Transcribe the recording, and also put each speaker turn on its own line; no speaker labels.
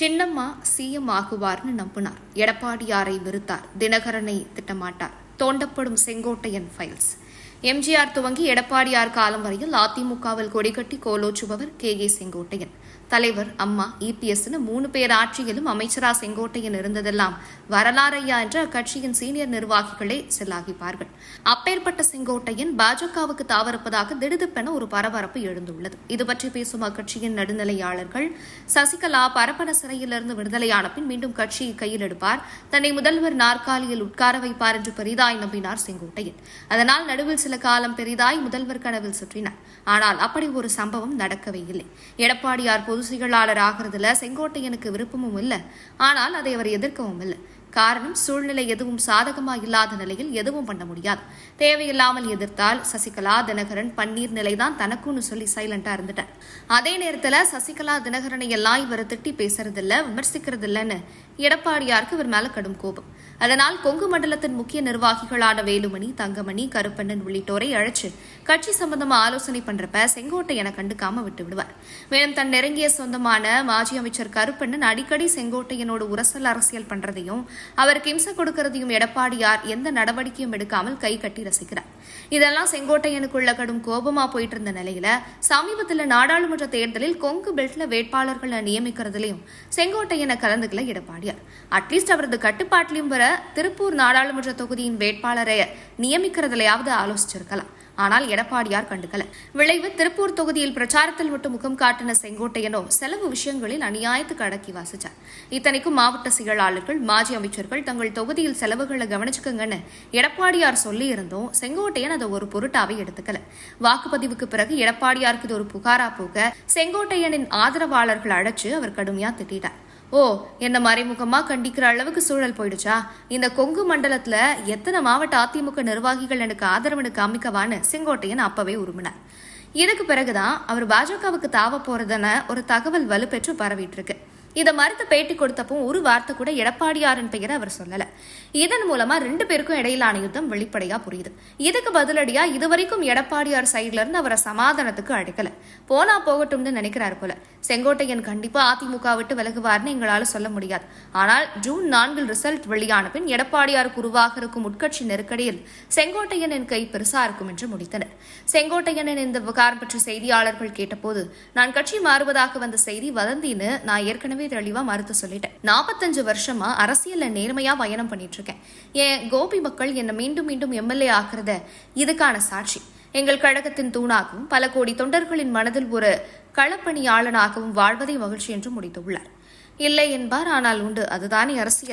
சின்னம்மா CM ஆகுவார்னு நம்பினார். எடப்பாடியாரை வெறுத்தார். தினகரனை திட்டமாட்டார். தோண்டப்படும் செங்கோட்டையன் ஃபைல்ஸ் எம்ஜிஆர் துவங்கி எடப்பாடியார் காலம் வரையில் அதிமுகவில் கொடிகட்டி கோலோச்சுபவர் கே. ஏ செங்கோட்டையன். தலைவர் அம்மா இபிஎஸ்னு மூணு பேர் ஆட்சியிலும் அமைச்சரா செங்கோட்டையன் இருந்ததெல்லாம் வரலாறையா என்று அக்கட்சியின் சீனியர் நிர்வாகிகளே செல்லாகிப்பார்கள். அப்பேற்பட்ட செங்கோட்டையன் பாஜகவுக்கு தாவரப்பதாக திடுதிப்பென ஒரு பரபரப்பு எழுந்துள்ளது. இது பற்றி பேசும் அக்கட்சியின் நடுநிலையாளர்கள் சசிகலா பரப்பன சிறையிலிருந்து விடுதலையான பின் மீண்டும் கட்சியை கையில் எடுப்பார். தன்னை முதல்வர் நாற்காலியில் உட்கார வைப்பார் என்று பெரிதாய் நம்பினார் செங்கோட்டையன். அதனால் நடுவில் சில காலம் பெரிதாய் முதல்வர் கனவில் சுற்றினார். ஆனால் அப்படி ஒரு சம்பவம் நடக்கவே இல்லை. எடப்பாடியார் பொதுச் செயலாளர் ஆகிறதுல செங்கோட்டையனுக்கு விருப்பமும் இல்லை. ஆனால் அதை அவர் எதிர்க்கவும் இல்லை. காரணம் சூழ்நிலை எதுவும் சாதகமா இல்லாத நிலையில் எதுவும் பண்ண முடியாது. தேவையில்லாமல் எதிர்த்தால் சசிகலா தினகரன் பன்னீர் நிலைதான் தனக்குன்னு சொல்லி சைலண்டா இருந்துட்டார். அதே நேரத்துல சசிகலா தினகரனை எல்லாம் இவர் திட்டி பேசுறதில்ல விமர்சிக்கிறது இல்லைன்னு எடப்பாடியாருக்கு இவர் மேல கடும் கோபம். அதனால் கொங்கு மண்டலத்தின் முக்கிய நிர்வாகிகளான வேலுமணி தங்கமணி கருப்பண்ணன் உள்ளிட்டோரை அழைச்சு கட்சி சம்பந்தமா ஆலோசனை பண்றப்ப செங்கோட்டையனை கண்டுக்காம விட்டு விடுவார். மேலும் தன் நெருங்கிய சொந்தமான மாஜி அமைச்சர் கருப்பண்ணன் அடிக்கடி செங்கோட்டையனோடு உரசல் அரசியல் பண்றதையும் அவருக்கு இம்சை கொடுக்கறதையும் எடப்பாடியார் எந்த நடவடிக்கையும் எடுக்காமல் கை கட்டி ரசிக்கிறார். இதெல்லாம் செங்கோட்டையனுக்குள்ள கடும் கோபமா போயிட்டு இருந்த நிலையில சமீபத்தில் நாடாளுமன்ற தேர்தலில் கொங்கு பெல்ட்ல வேட்பாளர்களை நியமிக்கிறதுலயும் செங்கோட்டையனை கலந்துக்கல எடப்பாடியார். அட்லீஸ்ட் அவரது கட்டுப்பாட்டிலையும் வர திருப்பூர் நாடாளுமன்ற தொகுதியின் வேட்பாளரை நியமிக்கிறதுலையாவது ஆலோசிச்சிருக்கலாம். ஆனால் எடப்பாடியார் கண்டுக்கல. விளைவு திருப்பூர் தொகுதியில் பிரச்சாரத்தில் மட்டும் முகம் காட்டின செங்கோட்டையனோ செலவு விஷயங்களில் அநியாயத்துக்கு அடக்கி வாசிச்சார். இத்தனைக்கும் மாவட்ட செயலாளர்கள் மாஜி அமைச்சர்கள் தங்கள் தொகுதியில் செலவுகளை கவனிச்சுக்கங்கன்னு எடப்பாடியார் சொல்லி இருந்தோம் செங்கோட்டையன் அதை ஒரு பொருட்டாவே எடுத்துக்கல. வாக்குப்பதிவுக்கு பிறகு எடப்பாடியாருக்கு இது ஒரு புகாரா போக செங்கோட்டையனின் ஆதரவாளர்கள் அழைச்சு அவர் கடுமையா திட்டார் ஓ என்ன மறைமுகமாக கண்டிக்கிற அளவுக்கு சூழல் போயிடுச்சா? இந்த கொங்கு மண்டலத்தில் எத்தனை மாவட்ட அதிமுக நிர்வாகிகள் எனக்கு ஆதரவுன்னு காமிக்கவான்னு செங்கோட்டையன் அப்பவே உருமினார். இதுக்கு பிறகுதான் அவர் பாஜகவுக்கு தாவ போறதுன்னு ஒரு தகவல் வலுப்பெற்று பரவிட்டு இருக்கு இதை மறுத்து பேட்டி கொடுத்தப்போ ஒரு வார்த்தை கூட எடப்பாடியாரின் பெயரை அவர் சொல்லல. இதன் மூலமா ரெண்டு பேருக்கும் இடையிலான யுத்தம் வெளிப்படையா புரியுது. இதுக்கு பதிலடியா இதுவரைக்கும் எடப்பாடியார் சைட்ல இருந்து அவரை சமாதானத்துக்கு அழைக்கல. போனா போகட்டும்னு நினைக்கிறாரு போல. செங்கோட்டையன் கண்டிப்பா அதிமுக விட்டு விலகுவார்னு எங்களால சொல்ல முடியாது. ஆனால் ஜூன் நான்கில் ரிசல்ட் வெளியான பின் எடப்பாடியாருக்கு உருவாக இருக்கும் உட்கட்சி நெருக்கடியில் செங்கோட்டையனின் கை பெருசா இருக்கும் என்று முடித்தனர். செங்கோட்டையனின் இந்த விவகாரம் பற்றி செய்தியாளர்கள் கேட்டபோது நான் கட்சி மாறுவதாக வந்த செய்தி வதந்தின்னு நான் ஏற்கனவே தெளிவா மறுத்து சொல்லிட்டேன். நாற்பத்தஞ்சு வருஷமா அரசியல்ல நேர்மையா பயணம் பண்ணிட்டு இருக்கேன். என் கோபி மக்கள் என்னை மீண்டும் மீண்டும் எம்எல்ஏ ஆக்குறத இதுக்கான சாட்சி. எங்கள் கழகத்தின் தூணாகவும் பல கோடி தொண்டர்களின் மனதில் ஒரு களப்பணியாளனாகவும் வாழ்வதை மகிழ்ச்சி என்று முடித்துள்ளார். இல்லை என்பார் ஆனால் உண்டு. அதுதானே அரசியல்.